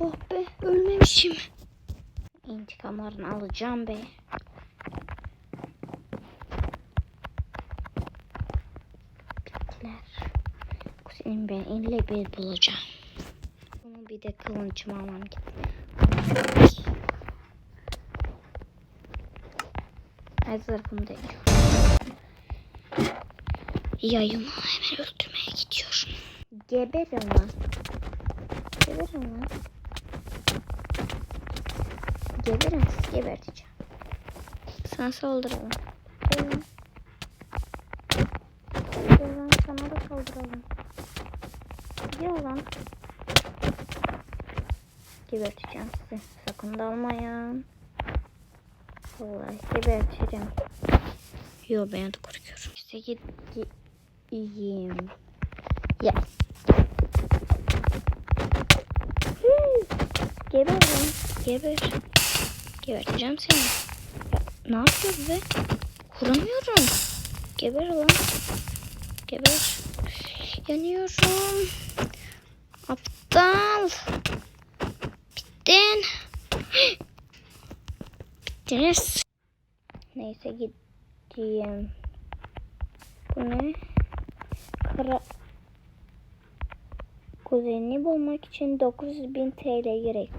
Oh be ölmemişim. İntikamlarını alacağım be. Bittiler. Kuzenim ben elle bir bulacağım. Bunu bir de kılıncımı almam gerekiyor. Her tarafımı da Yayımı hemen öldürmeye gidiyorum. Geberin lan. Geberin lan. Geberin siz geberteceğim. Sana saldıralım. Gelin. Gel lan sana da saldıralım. Gel lan. Geberteceğim sizi. Sakın dalmayın. Vallahi geberteceğim. Yo ben de korkuyorum. İşte git gideyim. Ya. Hı, Geber lan. Geber. Geberteceğim seni. Ya, ne yapıyoruz be? Kuramıyorum. Geber lan. Geber. Yanıyorum. Aptal. Bittin. Bittiniz. Neyse gideyim. Bu ne? Kara... Kuzenini bulmak için 900 bin TL gerek.